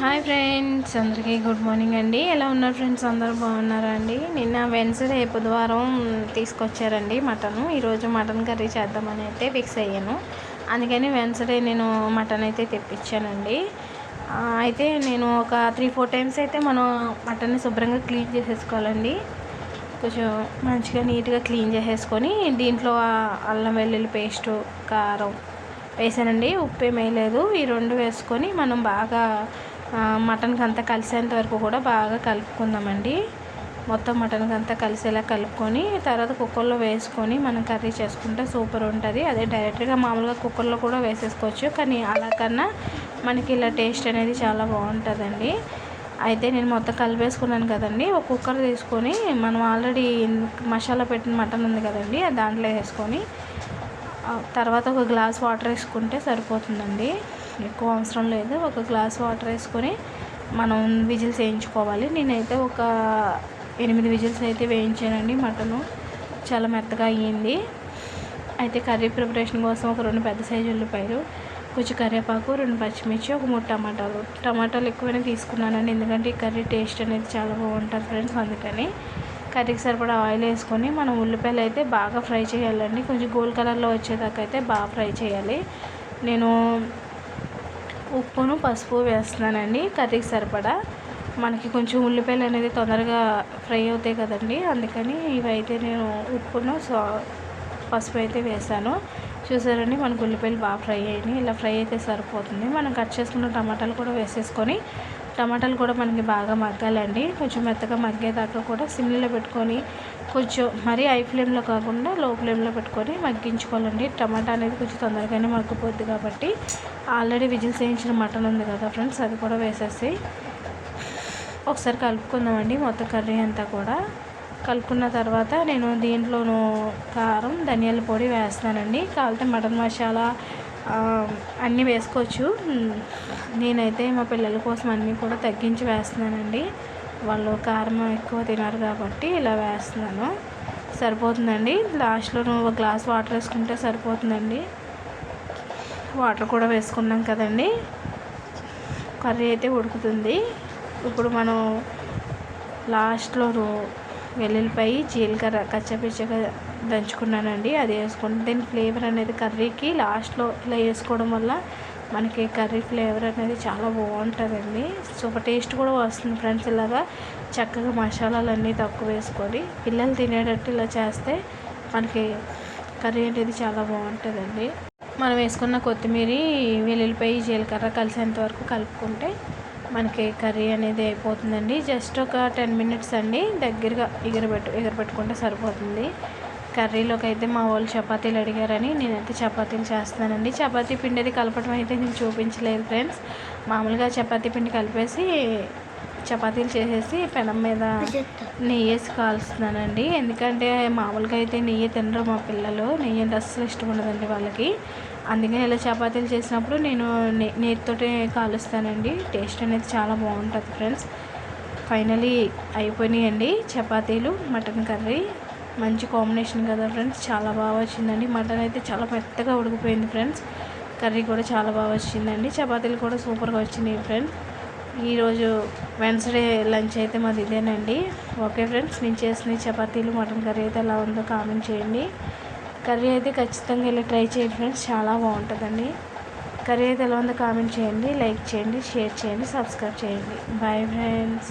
Hi friends అందరికీ good morning అండి. ఎలా ఉన్నారు ఫ్రెండ్స్ అందరూ బాగున్నారా అండి? నిన్న వెన్స్డే బుధవారం తీసుకొచ్చారండి మటను. ఈరోజు మటన్ కర్రీ చేద్దామని అయితే ఫిక్స్ అయ్యాను. అందుకని వెన్స్డే నేను మటన్ అయితే తెప్పించానండి. అయితే నేను ఒక త్రీ ఫోర్ టైమ్స్ అయితే మనం మటన్ని శుభ్రంగా క్లీన్ చేసేసుకోవాలండి. కొంచెం మంచిగా నీట్గా క్లీన్ చేసేసుకొని దీంట్లో అల్లం వెల్లుల్లి పేస్టు కారం వేసానండి. ఉప్పు ఏం ఈ రెండు వేసుకొని మనం బాగా మటన్కి అంతా కలిసేంత వరకు కూడా బాగా కలుపుకుందామండి. మొత్తం మటన్కి అంతా కలిసేలా కలుపుకొని తర్వాత కుక్కర్లో వేసుకొని మనం కర్రీ చేసుకుంటే సూపర్ ఉంటుంది. అదే డైరెక్ట్గా మామూలుగా కుక్కర్లో కూడా వేసేసుకోవచ్చు. కానీ అలా కన్నా మనకి ఇలా టేస్ట్ అనేది చాలా బాగుంటుందండి. అయితే నేను మొత్తం కలిపేసుకున్నాను కదండి. ఒక కుక్కర్ తీసుకొని మనం ఆల్రెడీ మసాలా పెట్టిన మటన్ ఉంది కదండి దాంట్లో వేసుకొని తర్వాత ఒక గ్లాస్ వాటర్ వేసుకుంటే సరిపోతుందండి. ఎక్కువ అవసరం లేదు. ఒక గ్లాస్ వాటర్ వేసుకొని మనం విజిల్స్ వేయించుకోవాలి. నేనైతే ఒక ఎనిమిది విజిల్స్ అయితే వేయించానండి మటను. చాలా మెత్తగా అయ్యింది. అయితే కర్రీ ప్రిపరేషన్ కోసం ఒక రెండు పెద్ద సైజు ఉల్లిపాయలు కొంచెం కరివేపాకు రెండు పచ్చిమిర్చి ఒక మూడు టమాటాలు. టమాటాలు ఎక్కువనే తీసుకున్నానండి. ఎందుకంటే ఈ కర్రీ టేస్ట్ అనేది చాలా బాగుంటుంది ఫ్రెండ్స్ అందుకని. కర్రీకి సరిపడా ఆయిల్ వేసుకొని మనం ఉల్లిపాయలు అయితే బాగా ఫ్రై చేయాలండి. కొంచెం గోల్డ్ కలర్లో వచ్చేదాకా అయితే బాగా ఫ్రై చేయాలి. నేను ఉప్పును పసుపు వేస్తున్నానండి. కర్రీకి సరిపడా. మనకి కొంచెం ఉల్లిపాయలు అనేది తొందరగా ఫ్రై అవుతాయి కదండి. అందుకని ఇవైతే నేను ఉప్పును పసుపు అయితే వేసాను చూసారండి మనకు ఉల్లిపాయలు బాగా ఫ్రై అయినాయి. ఇలా ఫ్రై అయితే సరిపోతుంది. మనం కట్ చేసుకున్న టమాటాలు కూడా వేసేసుకొని టమాటాలు కూడా మనకి బాగా మగ్గాలండి. కొంచెం మెత్తగా మగ్గేదాకా కూడా సిమ్లో పెట్టుకొని కొంచెం మరీ హై ఫ్లేమ్లో కాకుండా లో ఫ్లేమ్లో పెట్టుకొని మగ్గించుకోవాలండి. టమాటా అనేది కొంచెం తొందరగానే మగ్గిపోద్ది కాబట్టి ఆల్రెడీ విజిల్స్ వేయించిన మటన్ ఉంది కదా ఫ్రెండ్స్ అది కూడా వేసేసి ఒకసారి కలుపుకుందామండి మొత్తం కర్రీ అంతా కూడా. కలుపుకున్న తర్వాత నేను దీంట్లోనూ కారం ధనియాల పొడి వేస్తానండి కావాలంటే మటన్ మసాలా అన్నీ వేసుకోవచ్చు. నేనైతే మా పిల్లల కోసం అన్నీ కూడా తగ్గించి వేస్తున్నానండి. వాళ్ళు కారం ఎక్కువ తినారు కాబట్టి ఇలా వేస్తున్నాను. సరిపోతుందండి? లాస్ట్లో నువ్వు ఒక గ్లాస్ వాటర్ వేసుకుంటే సరిపోతుందండి. వాటర్ కూడా వేసుకున్నాం కదండి. కర్రీ అయితే ఉడుకుతుంది. ఇప్పుడు మనం లాస్ట్లో వెల్లుల్లిపాయ జీలకర్ర కచ్చపిచ్చగా దంచుకున్నానండి. అది వేసుకుంటే దీని ఫ్లేవర్ అనేది కర్రీకి లాస్ట్లో ఇలా వేసుకోవడం వల్ల మనకి కర్రీ ఫ్లేవర్ అనేది చాలా బాగుంటుందండి. సూపర్ టేస్ట్ కూడా వస్తుంది ఫ్రెండ్స్ ఇలాగా. చక్కగా మసాలాలు అన్నీ తక్కువ వేసుకొని పిల్లలు తినేటట్టు ఇలా చేస్తే మనకి కర్రీ అనేది చాలా బాగుంటుందండి. మనం వేసుకున్న కొత్తిమీర వెల్లుల్లిపాయ జీలకర్ర కలిసేంత వరకు కలుపుకుంటే మనకి కర్రీ అనేది అయిపోతుందండి. జస్ట్ ఒక టెన్ మినిట్స్ అండి దగ్గరగా ఎగరబెట్టు ఎగరబెట్టుకుంటే సరిపోతుంది. కర్రీలోకి అయితే మా వాళ్ళు చపాతీలు అడిగారని నేనైతే చపాతీలు చేస్తానండి చపాతీ పిండి అది కలపడం అయితే నేను చూపించలేదు ఫ్రెండ్స్. మామూలుగా చపాతీ పిండి కలిపేసి చపాతీలు చేసేసి పెనం మీద నెయ్యి వేసి కాలుస్తున్నానండి. ఎందుకంటే మామూలుగా అయితే నెయ్యి తినరు మా పిల్లలు. నెయ్యి అంటే అస్సలు ఇష్టం ఉండదండి వాళ్ళకి. అందుకని ఇలా చపాతీలు చేసినప్పుడు నేను నెయ్యితోటి కాలుస్తానండి. టేస్ట్ అనేది చాలా బాగుంటుంది ఫ్రెండ్స్. ఫైనలీ అయిపోయినాయండి చపాతీలు మటన్ కర్రీ. మంచి కాంబినేషన్ కదా ఫ్రెండ్స్ చాలా బాగా వచ్చిందండి. మటన్ అయితే చాలా మెత్తగా ఉడికిపోయింది ఫ్రెండ్స్ కర్రీ కూడా చాలా బాగా వచ్చిందండి. చపాతీలు కూడా సూపర్గా వచ్చినాయి ఫ్రెండ్స్ ఈరోజు వెన్స్డే లంచ్ అయితే మాది ఇదేనండి. ఓకే ఫ్రెండ్స్ నేను చేసిన చపాతీలు మటన్ కర్రీ అయితే ఎలా ఉందో కామెంట్ చేయండి. కర్రీ అయితే ఖచ్చితంగా వెళ్ళి ట్రై చేయండి ఫ్రెండ్స్ చాలా బాగుంటుందండి. కర్రీ అయితే ఎలా ఉందో కామెంట్ చేయండి. లైక్ చేయండి షేర్ చేయండి సబ్స్క్రైబ్ చేయండి. Bye friends